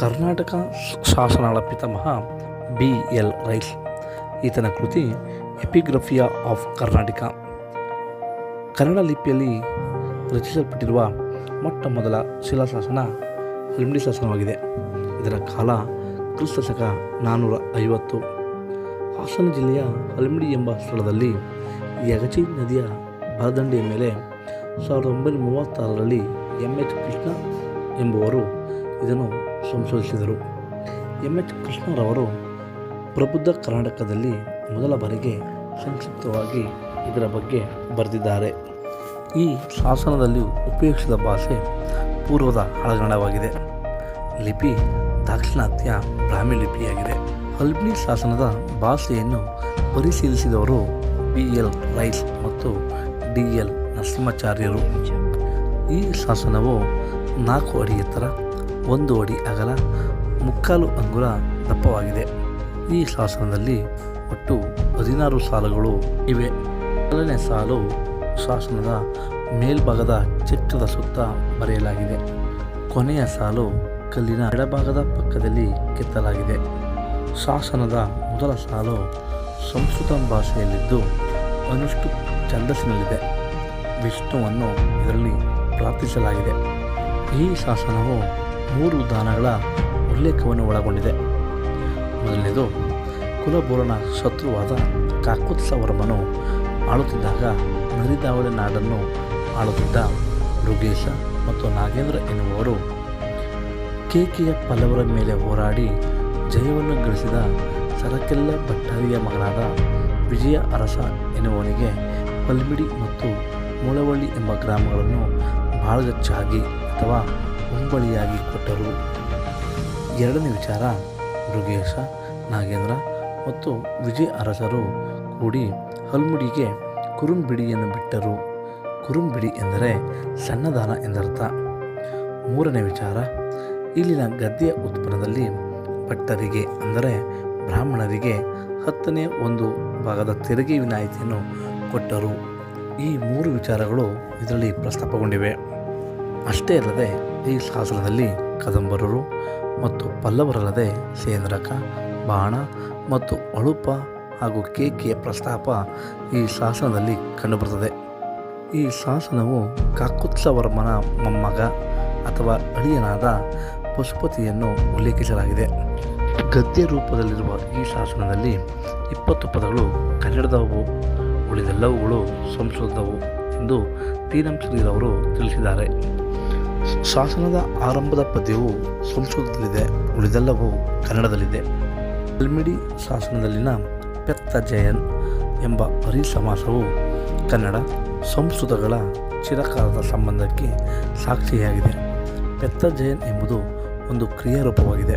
ಕರ್ನಾಟಕ ಶಾಸನಗಳ ಪಿತಾಮಹ B L ರೈಲ್. ಈತನ ಕೃತಿ ಎಪಿಗ್ರಫಿಯಾ ಆಫ್ ಕರ್ನಾಟಕ. ಕನ್ನಡ ಲಿಪಿಯಲ್ಲಿ ರಚಿಸಲ್ಪಟ್ಟಿರುವ ಮೊಟ್ಟ ಮೊದಲ ಶಿಲಾಶಾಸನ ಹಲ್ಮಿಡಿ ಶಾಸನವಾಗಿದೆ. ಇದರ ಕಾಲ ಕ್ರಿಸ್ತ ಶಕ ನಾನ್ನೂರ ಐವತ್ತು. ಹಾಸನ ಜಿಲ್ಲೆಯ ಹಲ್ಮಿಡಿ ಎಂಬ ಸ್ಥಳದಲ್ಲಿ ಯಗಚಿ ನದಿಯ ಬಲದಂಡೆಯ ಮೇಲೆ ಸಾವಿರದ ಒಂಬೈನೂರ ಮೂವತ್ತಾರರಲ್ಲಿ ಎಂ ಎಚ್ ಕೃಷ್ಣ ಎಂಬುವರು ಇದನ್ನು ಸಂಶೋಧಿಸಿದರು. ಎಂ. ಎಚ್. ಕೃಷ್ಣರವರು ಪ್ರಬುದ್ಧ ಕರ್ನಾಟಕದಲ್ಲಿ ಮೊದಲ ಬಾರಿಗೆ ಸಂಕ್ಷಿಪ್ತವಾಗಿ ಇದರ ಬಗ್ಗೆ ಬರೆದಿದ್ದಾರೆ. ಈ ಶಾಸನದಲ್ಲಿ ಉಪಯೋಗಿಸಿದ ಭಾಷೆ ಪೂರ್ವದ ಹಳಗನ್ನಡವಾಗಿದೆ. ಲಿಪಿ ದಾಕ್ಷಿಣಾತ್ಯ ಬ್ರಾಹ್ಮಿ ಲಿಪಿಯಾಗಿದೆ. ಹಲ್ಬಿ ಶಾಸನದ ಭಾಷೆಯನ್ನು ಪರಿಶೀಲಿಸಿದವರು ಬಿ. ಎಲ್. ರೈಸ್ ಮತ್ತು ಡಿ. ಎಲ್. ನರಸಿಂಹಾಚಾರ್ಯರು. ಈ ಶಾಸನವು ನಾಲ್ಕು ಅಡಿ ಎತ್ತರ ಒಂದು ಅಡಿ ಅಗಲ, ಮುಕ್ಕಾಲು ಅಂಗುಲ ದಪ್ಪವಾಗಿದೆ. ಈ ಶಾಸನದಲ್ಲಿ ಒಟ್ಟು ಹದಿನಾರು ಸಾಲುಗಳು ಇವೆ. ಮೊದಲನೇ ಸಾಲು ಶಾಸನದ ಮೇಲ್ಭಾಗದ ಚಿತ್ರದ ಸುತ್ತ ಬರೆಯಲಾಗಿದೆ. ಕೊನೆಯ ಸಾಲು ಕಲ್ಲಿನ ಎಡಭಾಗದ ಪಕ್ಕದಲ್ಲಿ ಕೆತ್ತಲಾಗಿದೆ. ಶಾಸನದ ಮೊದಲ ಸಾಲು ಸಂಸ್ಕೃತ ಭಾಷೆಯಲ್ಲಿದ್ದು ಅನುಷ್ಟು ಛಂದಸ್ಸಿನಲ್ಲಿದೆ. ವಿಷ್ಣುವನ್ನು ಇದರಲ್ಲಿ ಪ್ರಾರ್ಥಿಸಲಾಗಿದೆ. ಈ ಶಾಸನವು ಮೂರು ದಾನಗಳ ಉಲ್ಲೇಖವನ್ನು ಒಳಗೊಂಡಿದೆ. ಮೊದಲನೇದು ಕುಲಬೂರನ ಶತ್ರುವಾದ ಕಾಕುತ್ಸವರ್ಮನು ಆಳುತ್ತಿದ್ದಾಗ ನರಿದಾವಳಿ ನಾಡನ್ನು ಆಳುತ್ತಿದ್ದ ಮೃಗೇಶ ಮತ್ತು ನಾಗೇಂದ್ರ ಎನ್ನುವರು ಕೇಕೆಯ ಪಲ್ಲವರ ಮೇಲೆ ಹೋರಾಡಿ ಜಯವನ್ನು ಗಳಿಸಿದ ಸರಕೆಲ್ಲ ಭಟ್ಟಾರಿಯ ಮಗನಾದ ವಿಜಯ ಅರಸ ಎನ್ನುವನಿಗೆ ಪಲ್ಮಿಡಿ ಮತ್ತು ಮುಳವಳ್ಳಿ ಎಂಬ ಗ್ರಾಮಗಳನ್ನು ಬಾಳಗಚ್ಚಾಗಿ ಅಥವಾ ಉಂಬಳಿಯಾಗಿ ಕೊಟ್ಟರು. ಎರಡನೇ ವಿಚಾರ, ಮೃಗೇಶ, ನಾಗೇಂದ್ರ ಮತ್ತು ವಿಜಯ ಅರಸರು ಕೂಡಿ ಹಲ್ಮುಡಿಗೆ ಕುರುಂಬಿಡಿಯನ್ನು ಬಿಟ್ಟರು. ಕುರುಂಬಿಡಿ ಎಂದರೆ ಸಣ್ಣದಾನ ಎಂದರ್ಥ. ಮೂರನೇ ವಿಚಾರ, ಇಲ್ಲಿನ ಗದ್ದೆಯ ಉತ್ಪನ್ನದಲ್ಲಿ ಭಟ್ಟರಿಗೆ ಅಂದರೆ ಬ್ರಾಹ್ಮಣರಿಗೆ ಹತ್ತನೇ ಒಂದು ಭಾಗದ ತೆರಿಗೆ ವಿನಾಯಿತಿಯನ್ನು ಕೊಟ್ಟರು. ಈ ಮೂರು ವಿಚಾರಗಳು ಇದರಲ್ಲಿ ಪ್ರಸ್ತಾಪಗೊಂಡಿವೆ. ಅಷ್ಟೇ ಅಲ್ಲದೆ ಈ ಶಾಸನದಲ್ಲಿ ಕದಂಬರರು ಮತ್ತು ಪಲ್ಲವರಲ್ಲದೆ ಸೇಂದ್ರಕ ಬಾಣ ಮತ್ತು ಅಳುಪ ಹಾಗೂ ಕೇಕೆಯ ಪ್ರಸ್ತಾಪ ಈ ಶಾಸನದಲ್ಲಿ ಕಂಡುಬರುತ್ತದೆ. ಈ ಶಾಸನವು ಕಾಕುತ್ಸವರ್ಮನ ಮೊಮ್ಮಗ ಅಥವಾ ಅಳಿಯನಾದ ಪಶುಪತಿಯನ್ನು ಉಲ್ಲೇಖಿಸಲಾಗಿದೆ. ಗದ್ಯ ರೂಪದಲ್ಲಿರುವ ಈ ಶಾಸನದಲ್ಲಿ ಇಪ್ಪತ್ತು ಪದಗಳು ಕನ್ನಡದವು, ಉಳಿದೆಲ್ಲವುಗಳು ಸಂಸ್ಕೃತವು ಎಂದು ಶ್ರೀರವರು ತಿಳಿಸಿದ್ದಾರೆ. ಶಾಸನದ ಆರಂಭದ ಪದ್ಯವು ಸಂಸ್ಕೃತದಲ್ಲಿದೆ ಉಳಿದೆಲ್ಲವೂ ಕನ್ನಡದಲ್ಲಿದೆ. ಅಲ್ಮಿಡಿ ಶಾಸನದಲ್ಲಿನ ಪೆತ್ತ ಜಯನ್ ಎಂಬ ಹರಿ ಸಮಾಸವು ಕನ್ನಡ ಸಂಸ್ಕೃತಗಳ ಚಿರಕಾಲದ ಸಂಬಂಧಕ್ಕೆ ಸಾಕ್ಷಿಯಾಗಿದೆ. ಪೆತ್ತ ಜಯನ್ ಎಂಬುದು ಒಂದು ಕ್ರಿಯಾರೂಪವಾಗಿದೆ.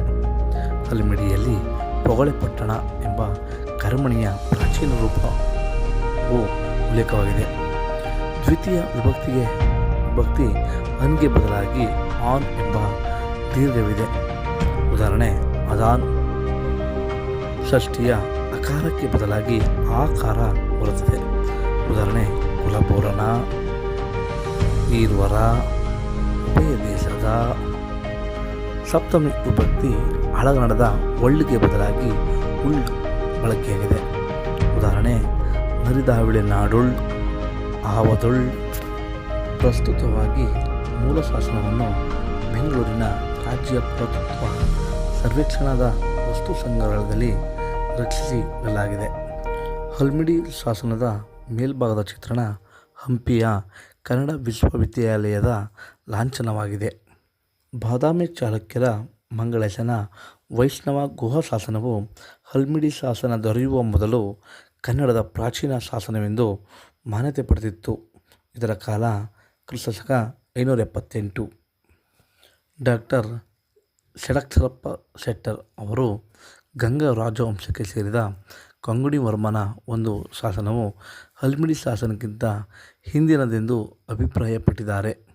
ಅಲ್ಮಿಡಿಯಲ್ಲಿ ಪೊಗಳೆ ಪಟ್ಟಣ ಎಂಬ ಕರ್ಮಣಿಯ ಪ್ರಾಚೀನ ರೂಪವು ಉಲ್ಲೇಖವಾಗಿದೆ. ದ್ವಿತೀಯ ವಿಭಕ್ತಿಗೆ, ವಿಭಕ್ತಿ ಅನ್ಗೆ ಬದಲಾಗಿ ಆನ್ ಎಂಬ ದೀರ್ಘವಿದೆ. ಉದಾಹರಣೆ, ಅದಾನ್ ಷಷ್ಠಿಯ ಅಕಾರಕ್ಕೆ ಬದಲಾಗಿ ಆಕಾರ ಬರುತ್ತದೆ. ಉದಾಹರಣೆ ಕುಲಪೂರಣ ಈರ್ವರ ದೇಶದ ಸಪ್ತಮಿ ವಿಭಕ್ತಿ ಹಳಗನ್ನಡದ ಒಳ್ಳಿಗೆ ಬದಲಾಗಿ ಉಳ್ ಬಳಕೆಯಾಗಿದೆ. ಉದಾಹರಣೆ, ನರಿದಾವಿಳೆ ನಾಡುಳ್, ಆವದುಳ್ ಪ್ರಸ್ತುತವಾಗಿ ಮೂಲ ಶಾಸನವನ್ನು ಬೆಂಗಳೂರಿನ ರಾಜ್ಯ ಪುರಾತತ್ವ ಸರ್ವೇಕ್ಷಣದ ವಸ್ತು ಸಂಗ್ರಹಾಲಯದಲ್ಲಿ ರಕ್ಷಿಸಿಡಲಾಗಿದೆ ಹಲ್ಮಿಡಿ ಶಾಸನದ ಮೇಲ್ಭಾಗದ ಚಿತ್ರಣ ಹಂಪಿಯ ಕನ್ನಡ ವಿಶ್ವವಿದ್ಯಾಲಯದ ಲಾಂಛನವಾಗಿದೆ. ಬಾದಾಮಿ ಚಾಲುಕ್ಯರ ಮಂಗಳೇಶನ ವೈಷ್ಣವ ಗುಹಾ ಶಾಸನವು ಹಲ್ಮಿಡಿ ಶಾಸನ ದೊರೆಯುವ ಮೊದಲು ಕನ್ನಡದ ಪ್ರಾಚೀನ ಶಾಸನವೆಂದು ಮಾನ್ಯತೆ ಪಡೆದಿತ್ತು. ಇದರ ಕಾಲ ಕ್ರಿಸ್ತಶಕ ಐನೂರ ಎಪ್ಪತ್ತೆಂಟು. ಡಾಕ್ಟರ್ ಷಡಕ್ಷರಪ್ಪ ಶೆಟ್ಟರ್ ಅವರು ಗಂಗಾ ರಾಜವಂಶಕ್ಕೆ ಸೇರಿದ ಕಂಗುಡಿ ವರ್ಮನ ಒಂದು ಶಾಸನವು ಹಲ್ಮಿಡಿ ಶಾಸನಕ್ಕಿಂತ ಹಿಂದಿನದೆಂದು ಅಭಿಪ್ರಾಯಪಟ್ಟಿದ್ದಾರೆ.